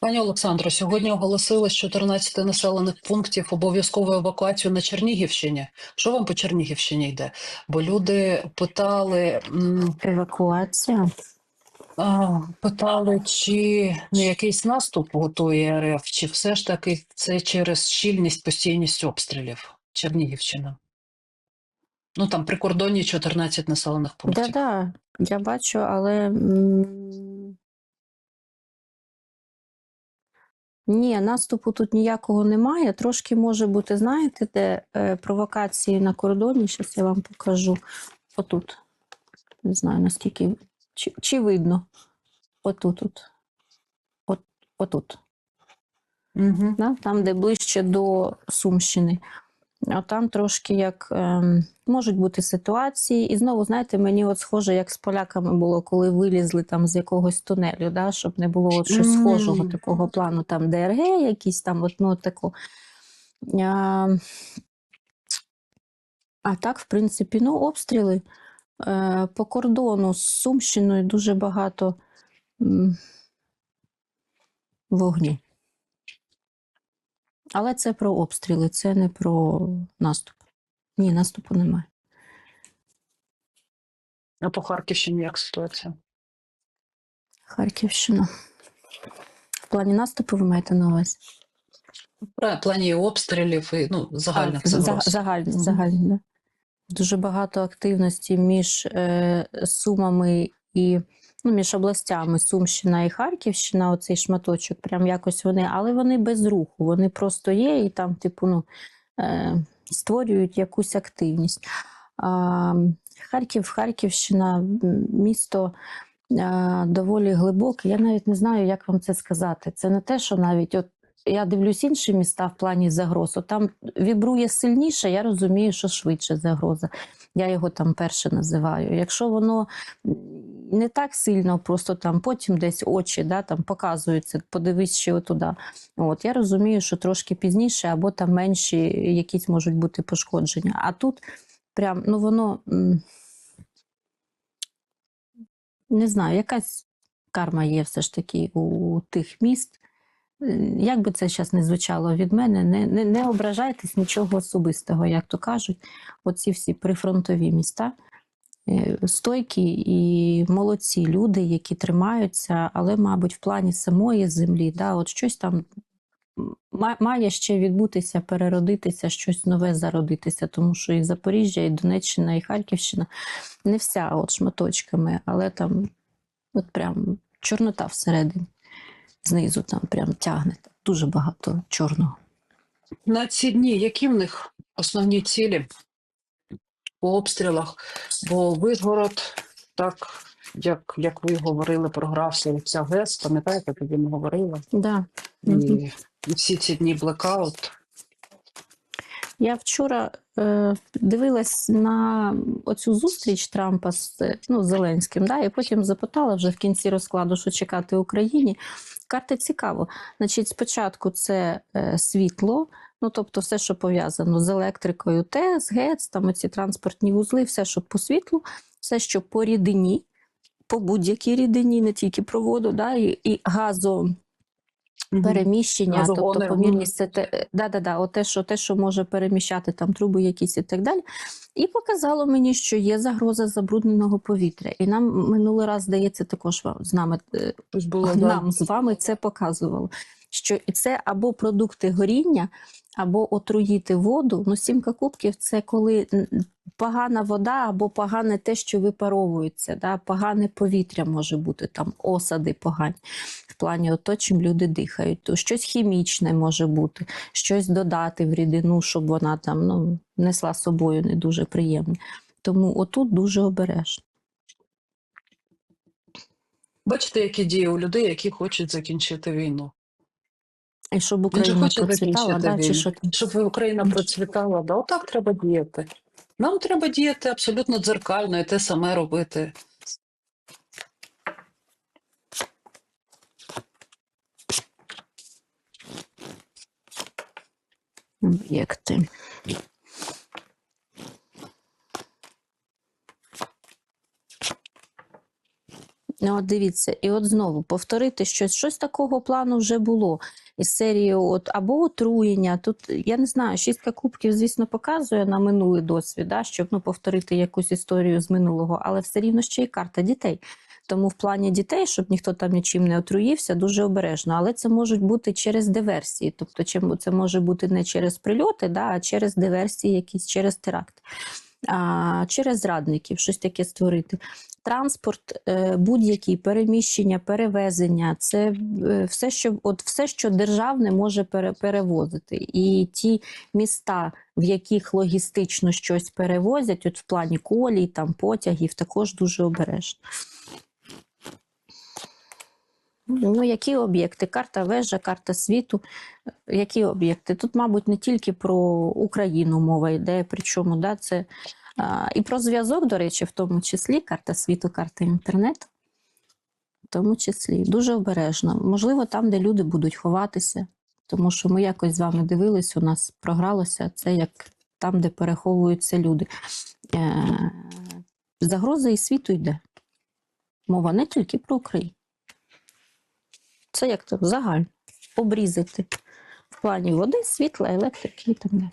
Пані Олександро, сьогодні оголосили з 14 населених пунктів обов'язкову евакуацію на Чернігівщині. Що вам по Чернігівщині йде? Бо люди питали, Евакуація. питали, чи не якийсь наступ готує РФ, чи все ж таки це через щільність, постійність обстрілів Чернігівщина. Ну там при кордоні 14 населених пунктів. Да, да, я бачу, але ні, наступу тут ніякого немає. Трошки може бути, знаєте, де е, провокації на кордоні. Зараз я вам покажу. Отут. Не знаю, наскільки чи, чи видно. Отут. От. От, отут. Угу. да? там, де ближче до Сумщини. А там трошки як ем, можуть бути ситуації. І знову, знаєте, мені от схоже, як з поляками було, коли вилізли там з якогось тунелю, да? щоб не було от щось схожого такого плану, там ДРГ якісь там, от, ну, от тако. А, а так, в принципі, ну, обстріли. Е, по кордону з Сумщиною дуже багато м, вогню. Але це про обстріли, це не про наступ. Ні, наступу немає. А по Харківщині як ситуація? Харківщина. В плані наступу ви маєте на увазі? В плані обстрілів і ну, загальних загроз. Загальні, загальні, да. Дуже багато активності між е, Сумами і ну, між областями Сумщина і Харківщина, оцей шматочок, прям якось вони, але вони без руху, вони просто є і там, типу, ну, е, створюють якусь активність. А, Харків, Харківщина, місто е, доволі глибоке. Я навіть не знаю, як вам це сказати. Це не те, що навіть от я дивлюсь інші міста в плані загроз. От там вібрує сильніше, я розумію, що швидше загроза. Я його там перше називаю. Якщо воно не так сильно, просто там потім десь очі да, там показуються, подивись ще отуда. От я розумію, що трошки пізніше або там менші якісь можуть бути пошкодження. А тут прям ну воно не знаю, якась карма є все ж таки у тих міст. Як би це зараз не звучало від мене, не, не, не ображайтесь нічого особистого, як то кажуть. Оці всі прифронтові міста, стойкі і молодці люди, які тримаються, але, мабуть, в плані самої землі, да, от щось там має ще відбутися, переродитися, щось нове зародитися, тому що і Запоріжжя, і Донеччина, і Харківщина не вся от шматочками, але там от прям чорнота всередині. Знизу там прям тягне дуже багато чорного. На ці дні які в них основні цілі по обстрілах? Бо Вишгород, так як, як ви говорили, програвся ця ГЕС, пам'ятаєте, тоді ми говорили? Да. І, і всі ці дні блекаут. Я вчора е, дивилась на оцю зустріч Трампа з ну, Зеленським, да, і потім запитала вже в кінці розкладу, що чекати Україні. Карта цікаво. Значить, спочатку це е, світло, ну тобто все, що пов'язано з електрикою, ТЕС, ГЕЦ, там оці транспортні вузли, все, що по світлу, все, що по рідині, по будь-якій рідині, не тільки про воду, да, і, і газо, переміщення, Газогони, тобто помірність це те, да, да, да, те, що, те, що може переміщати там труби якісь і так далі. І показало мені, що є загроза забрудненого повітря. І нам минулий раз, здається, також вам- з нами е, було, да. з вами це показувало. Що це або продукти горіння, або отруїти воду. Ну, сімка кубків це коли погана вода або погане те, що випаровується, да? погане повітря може бути, там осади погані в плані ото, чим люди дихають. То щось хімічне може бути, щось додати в рідину, щоб вона там ну, несла собою не дуже приємне. Тому отут дуже обережно. Бачите, які дії у людей, які хочуть закінчити війну. І щоб Україна процвітала, да? чи що Щоб Україна процвітала, да, отак треба діяти. Нам треба діяти абсолютно дзеркально і те саме робити. об'єкти. Ну, от дивіться, і от знову повторити щось, щось такого плану вже було із серії от або отруєння. Тут я не знаю, шістка кубків, звісно, показує на минулий досвід, да, щоб ну, повторити якусь історію з минулого, але все рівно ще й карта дітей. Тому в плані дітей, щоб ніхто там нічим не отруївся, дуже обережно. Але це можуть бути через диверсії. Тобто, чим це може бути не через прильоти, да, а через диверсії, якісь через теракт, а, через зрадників, щось таке створити. Транспорт, е, будь-які переміщення, перевезення це е, все, що от все, що державне може пере- перевозити. І ті міста, в яких логістично щось перевозять, от в плані колій, там потягів, також дуже обережно. Ну, які об'єкти? Карта вежа, карта світу. Які об'єкти? Тут, мабуть, не тільки про Україну мова йде, причому да, це і про зв'язок, до речі, в тому числі карта світу, карта інтернету. В тому числі дуже обережно. Можливо, там, де люди будуть ховатися, тому що ми якось з вами дивились, у нас програлося це як там, де переховуються люди. Е, загроза і світу йде. Мова не тільки про Україну. Це як то загально обрізати в плані води, світла, електрики і так далі.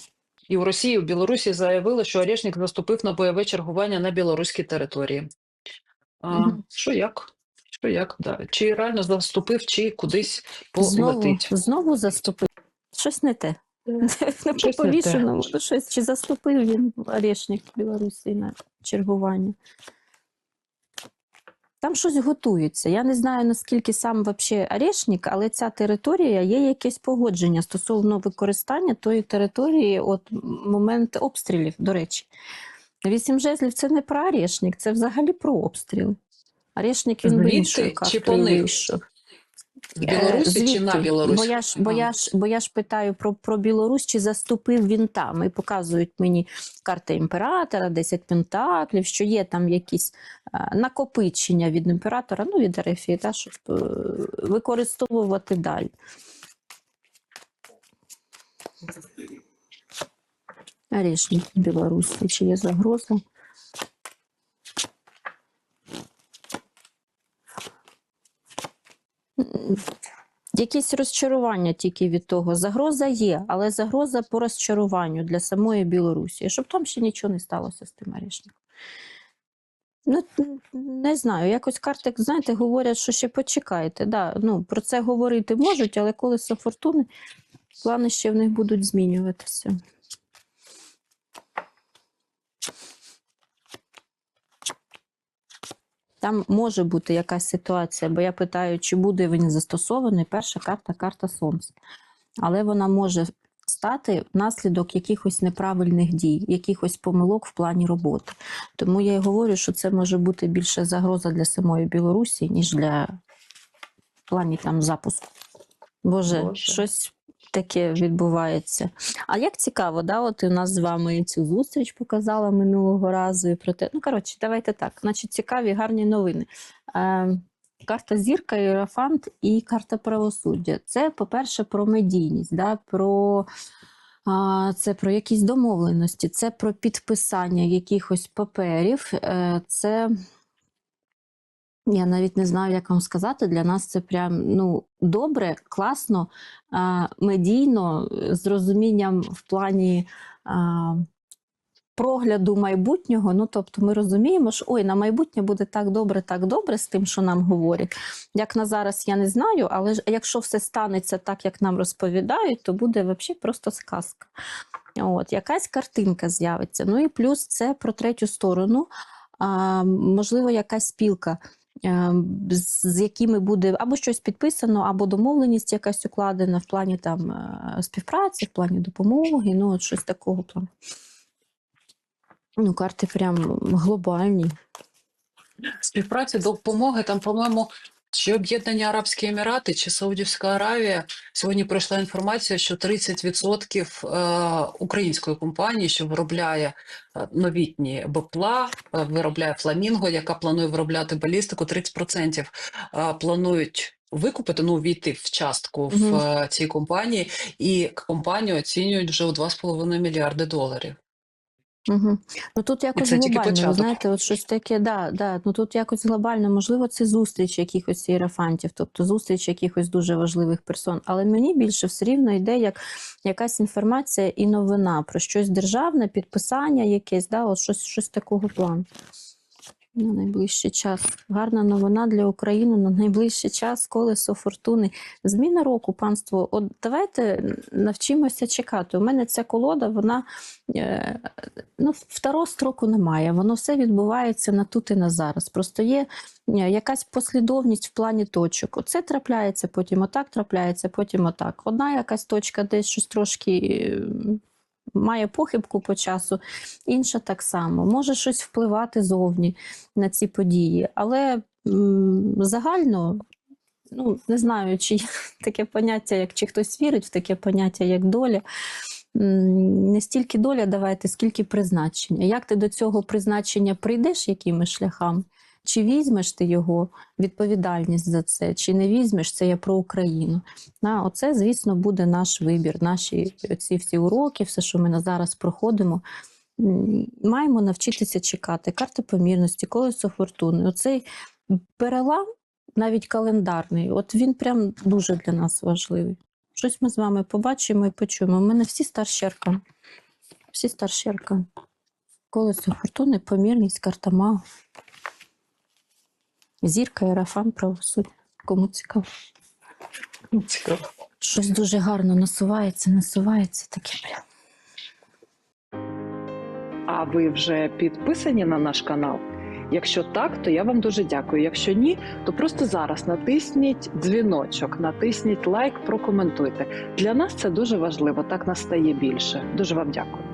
І в Росії, і в Білорусі заявили, що Орешник заступив на бойове чергування на білоруській території. А. Що як? Що як? Да. Чи реально заступив, чи кудись полетить? знову заступив. Щось не те. Не по повішеному, щось чи заступив він Орешник в Білорусі на чергування. Там щось готується. Я не знаю, наскільки сам вообще Орешник, але ця територія є якесь погодження стосовно використання тої території от момент обстрілів, до речі. Вісім жезлів це не про Орешник, це взагалі про обстріли. Орешник він би іншою чи по них? Білорусі Е, чи на? Білорусі? Бо я ж, бо я ж, бо я ж питаю про, про Білорусь, чи заступив він там. І показують мені карта імператора, 10 пентаклів, що є там якісь е, накопичення від імператора, ну від Ерефії, та, щоб е, використовувати далі. Рішення Білорусі, чи є загроза? Якісь розчарування тільки від того. Загроза є, але загроза по розчаруванню для самої Білорусі, щоб там ще нічого не сталося з тим Орешником. Ну, не знаю, якось карти, знаєте, говорять, що ще почекайте. Да, ну, про це говорити можуть, але колесо фортуни, плани ще в них будуть змінюватися. Там може бути якась ситуація, бо я питаю, чи буде він застосований. Перша карта карта Сонця. Але вона може стати внаслідок якихось неправильних дій, якихось помилок в плані роботи. Тому я й говорю, що це може бути більше загроза для самої Білорусі, ніж для в плані там запуску. Боже, Боже. щось таке відбувається. А як цікаво, да, от у нас з вами цю зустріч показала минулого разу і про те. Ну, коротше, давайте так. Значить, цікаві, гарні новини. Е, карта зірка, Іерофант і карта правосуддя. Це, по-перше, про медійність, да, про. Це про якісь домовленості, це про підписання якихось паперів. е, Це я навіть не знаю, як вам сказати. Для нас це прям ну добре, класно, медійно, е, з розумінням в плані прогляду майбутнього. Ну, тобто, ми розуміємо, що ой, на майбутнє буде так добре, так добре з тим, що нам говорять. Як на зараз, я не знаю, але якщо все станеться так, як нам розповідають, то буде взагалі просто сказка. От, якась картинка з'явиться. Ну і плюс це про третю сторону. А, можливо, якась спілка, з з якими буде або щось підписано, або домовленість якась укладена в плані там е, співпраці, в плані допомоги, ну от щось такого плану. Ну, карти прям глобальні. Співпраці, допомоги, там, по-моєму, чи Об'єднані Арабські Емірати, чи Саудівська Аравія. Сьогодні прийшла інформація, що 30% е, української компанії, що виробляє е, новітні БПЛА, е, виробляє Фламінго, яка планує виробляти балістику, 30% е, планують викупити, ну, війти в частку в цій компанії, і компанію оцінюють вже у 2,5 мільярди доларів. Угу. Ну тут якось це глобально, ви знаєте, от щось таке, да, да, ну тут якось глобально, можливо, це зустріч якихось іерафантів, тобто зустріч якихось дуже важливих персон. Але мені більше все рівно йде як якась інформація і новина про щось державне, підписання якесь, да, от щось, щось такого плану. На найближчий час. Гарна новина для України на найближчий час колесо фортуни. Зміна року, панство. От давайте навчимося чекати. У мене ця колода, вона е, ну, второго строку немає. Воно все відбувається на тут і на зараз. Просто є е, якась послідовність в плані точок. Оце трапляється, потім отак трапляється, потім отак. Одна якась точка десь щось трошки. Має похибку по часу, інша так само. Може щось впливати зовні на ці події. Але загально, ну, не знаю, чи таке поняття, як чи хтось вірить в таке поняття, як доля. Не стільки доля давайте, скільки призначення. Як ти до цього призначення прийдеш, якими шляхами? Чи візьмеш ти його відповідальність за це, чи не візьмеш це я про Україну? На, оце, звісно, буде наш вибір, наші ці всі уроки, все, що ми на зараз проходимо. Маємо навчитися чекати. Карта помірності, колесо фортуни. Оцей перелам, навіть календарний, от він прям дуже для нас важливий. Щось ми з вами побачимо і почуємо. У мене всі старші. Всі старші. Колесо фортуни, помірність, карта мага. Зірка, ерафан, правосуддя. Кому цікаво. Цікаво. Щось дуже гарно насувається, насувається таке прям. А ви вже підписані на наш канал? Якщо так, то я вам дуже дякую. Якщо ні, то просто зараз натисніть дзвіночок, натисніть лайк, прокоментуйте. Для нас це дуже важливо. Так нас стає більше. Дуже вам дякую.